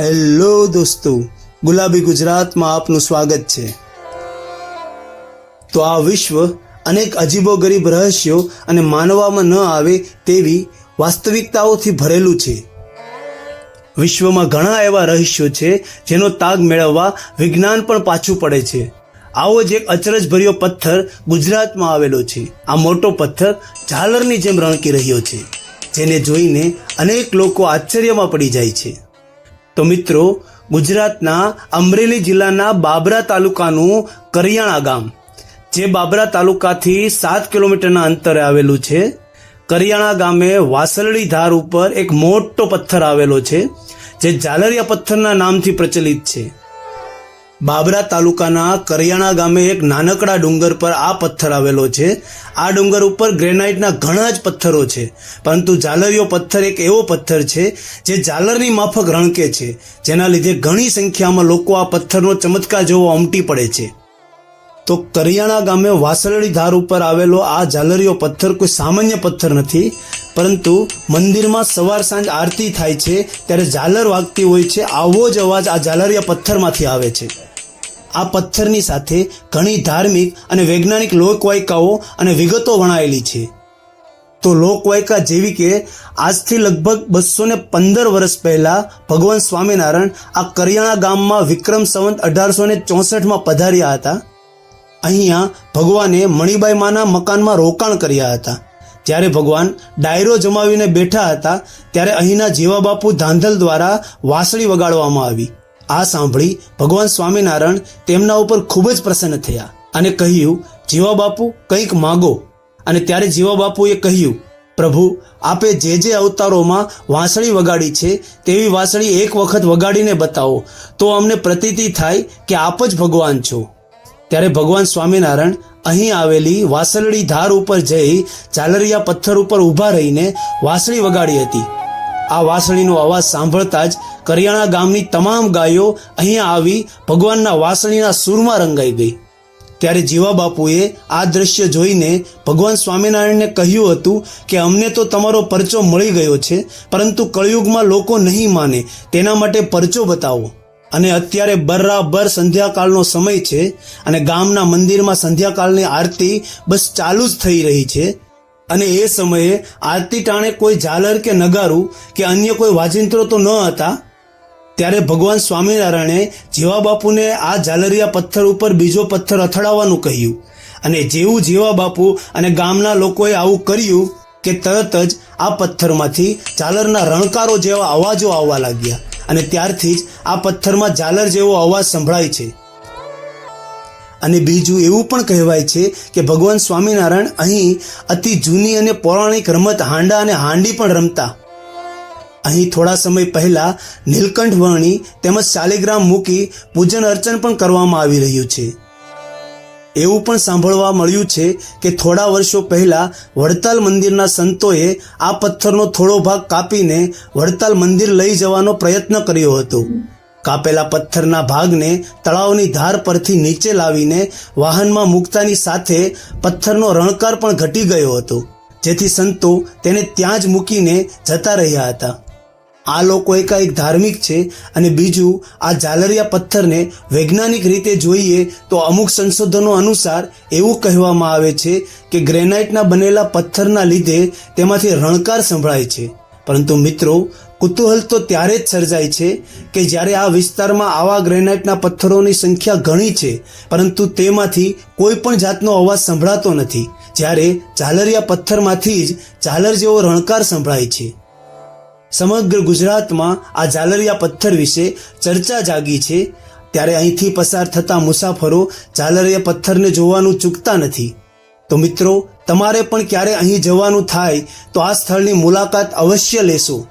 Hello દોસ્તો, ગુલાબી ગુજરાતમાં આપનું સ્વાગત છે. તો આ વિશ્વ અનેક અજીબો ગરીબ રહસ્યો અને માનવામાં ન આવે તેવી વાસ્તવિકતાઓથી ભરેલું છે. વિશ્વમાં ઘણા એવા રહસ્યો છે જેનો તાગ મેળવવા વિજ્ઞાન પણ પાછું પડે છે. આવો જ એક અચરજભર્યો પથ્થર ગુજરાતમાં આવેલો છે. આ મોટો પથ્થર ઝાલરની જેમ રણકી રહ્યો છે, જેને જોઈને અનેક લોકો આશ્ચર્યમાં પડી જાય છે. તો મિત્રો, ગુજરાતના અમરેલી જિલ્લાના બાબરા તાલુકાનું કરિયાણા ગામ, જે બાબરા તાલુકાથી સાત કિલોમીટરના અંતરે આવેલું છે. કરિયાણા ગામે વાસરડી ધાર ઉપર એક મોટો પથ્થર આવેલો છે, જે ઝાલરિયા પથ્થરના નામથી પ્રચલિત છે. બાબરા તાલુકાના કરિયાણા ગામે એક નાનકડા ડુંગર પર આ પથ્થર આવેલો છે. આ ડુંગર ઉપર ગ્રેનાઇટના ઘણા જ પથ્થરો છે. પરંતુ ઝાલરિયો પથ્થર એક એવો પથ્થર છે જે ઝાલરની માફક રણકે છે. જેના લીધે ઘણી સંખ્યામાં લોકો આ પથ્થરનો ચમત્કાર જોવો ઉમટી પડે છે. તો કરિયાણા ગામે વાસળડી ધાર ઉપર આવેલો આ ઝાલરીઓ પથ્થર કોઈ સામાન્ય પથ્થર નથી, પરંતુ મંદિરમાં સવાર સાંજ આરતી થાય છે, ત્યારે ઝાલર વાગતી હોય છે, આવો જ અવાજ આ ઝાલરિયા પથ્થરમાંથી આવે છે. આ પથ્થરની સાથે ઘણી ધાર્મિક અને વૈજ્ઞાનિક લોકવાયકાઓ અને વિગતો વણાયેલી છે. તો લોકવાયકા જેવી કે આજથી લગભગ બસો ને પંદર વર્ષ પહેલા ભગવાન સ્વામિનારાયણ આ કરિયાણા ગામમાં વિક્રમ સંવંત અઢારસો ને ચોસઠમાં પધાર્યા હતા. અહીંયા ભગવાને મણિબાઈ માના મકાનમાં રોકાણ કર્યા હતા. જ્યારે ભગવાન ડાયરો જમાવીને બેઠા હતા, ત્યારે અહીંના જીવા બાપુ ધાંધલ દ્વારા વાંસળી વગાડવામાં આવી. આ સાંભળી ભગવાન સ્વામિનારાયણ તેમના ઉપર ખૂબ જ પ્રસન્ન થયા અને કહ્યું જીવા બાપુ કંઈક માગો. અને ત્યારે જીવા બાપુએ કહ્યું, પ્રભુ, આપે જે જે અવતારોમાં વાંસળી વગાડી છે, તેવી વાંસળી એક વખત વગાડીને બતાવો. તો અમને પ્રતીતિ થાય કે આપ જ ભગવાન છો. ત્યારે ભગવાન સ્વામિનારાયણ અહીં આવેલી વાસળડી ધાર ઉપર જઈ ઝાલરિયા પથ્થર ઉપર ઊભા રહીને વાંસળી વગાડી હતી. આ વાંસળીનો અવાજ સાંભળતા જ કરિયાણા ગામની તમામ ગાયો અહીંયા આવી ભગવાનના વાંસળીના સૂરમાં રંગાઈ ગઈ. ત્યારે જીવા બાપુએ આ દ્રશ્ય જોઈને ભગવાન સ્વામિનારાયણને કહ્યું હતું કે, અમને તો તમારો પરચો મળી ગયો છે, પરંતુ કળિયુગમાં લોકો નહીં માને. તેના માટે પરચો બતાવો. અને અત્યારે બરાબર સંધ્યાકાળનો સમય છે અને ગામના મંદિરમાં સંધ્યાકાળની આરતી બસ ચાલુ જ થઈ રહી છે. અને એ સમયે આરતી ટાણે કોઈ ઝાલર કે નગારું કે અન્ય કોઈ વાજિંત્રો તો ન હતા. ત્યારે ભગવાન સ્વામિનારાયણે જીવા બાપુને આ ઝાલરિયા પથ્થર ઉપર બીજો પથ્થર અથડાવવાનું કહ્યું. અને જેવું જીવા બાપુ અને ગામના લોકોએ આવું કર્યું કે તરત જ આ પથ્થરમાંથી ઝાલરના રણકારો જેવા અવાજો આવવા લાગ્યા. અને ત્યારથી જ આ પથ્થરમાં ઝાલર જેવો અવાજ સંભળાય છે. અને બીજું એવું પણ કહેવાય છે કે ભગવાન સ્વામિનારાયણ અહીં અતિ જૂની અને પૌરાણિક રમત હાંડા અને હાંડી પણ રમતા. અહીં થોડા સમય પહેલા નીલકંઠ વર્ણી તેમજ શાલિગ્રામ મૂકી પૂજન અર્ચન પણ કરવામાં આવી રહ્યું છે. એવું પણ સાંભળવા મળ્યું છે કે થોડા વર્ષો પહેલા વડતાલ મંદિરના સંતોએ આ પથ્થરનો થોડો ભાગ કાપીને વડતાલ મંદિર લઈ જવાનો પ્રયત્ન કર્યો હતો. કાપેલા પથ્થરના ભાગને તળાવની ધાર પરથી નીચે લાવીને વાહનમાં મૂકતાની સાથે પથ્થરનો રણકાર પણ ઘટી ગયો હતો. જેથી સંતો તેને ત્યાં જ મૂકીને જતા રહ્યા હતા. આ લોકો એકાએક ધાર્મિક છે અને બીજું, આ ઝાલરિયા પથ્થરને વૈજ્ઞાનિક રીતે જોઈએ તો અમુક સંશોધનો અનુસાર એવું કહેવામાં આવે છે કે ગ્રેનાઇટના બનેલા પથ્થરના લીધે તેમાંથી રણકાર સંભળાય છે. પરંતુ મિત્રો, કુતૂહલ તો ત્યારે જ સર્જાય છે કે જ્યારે આ વિસ્તારમાં આવા ગ્રેનાઇટના પથ્થરોની સંખ્યા ઘણી છે, પરંતુ તેમાંથી કોઈ પણ જાતનો અવાજ સંભળાતો નથી. જ્યારે ઝાલરિયા પથ્થરમાંથી જ ઝાલર જેવો રણકાર સંભળાય છે. સમગ્ર ગુજરાતમાં આ ઝાલરિયા પથ્થર વિશે ચર્ચા જાગી છે. ત્યારે અહીંથી પસાર થતા મુસાફરો ઝાલરિયા પથ્થરને જોવાનું ચૂકતા નથી. તો મિત્રો, તમારે પણ ક્યારે અહીં જવાનું થાય તો આ સ્થળની મુલાકાત અવશ્ય લેશો.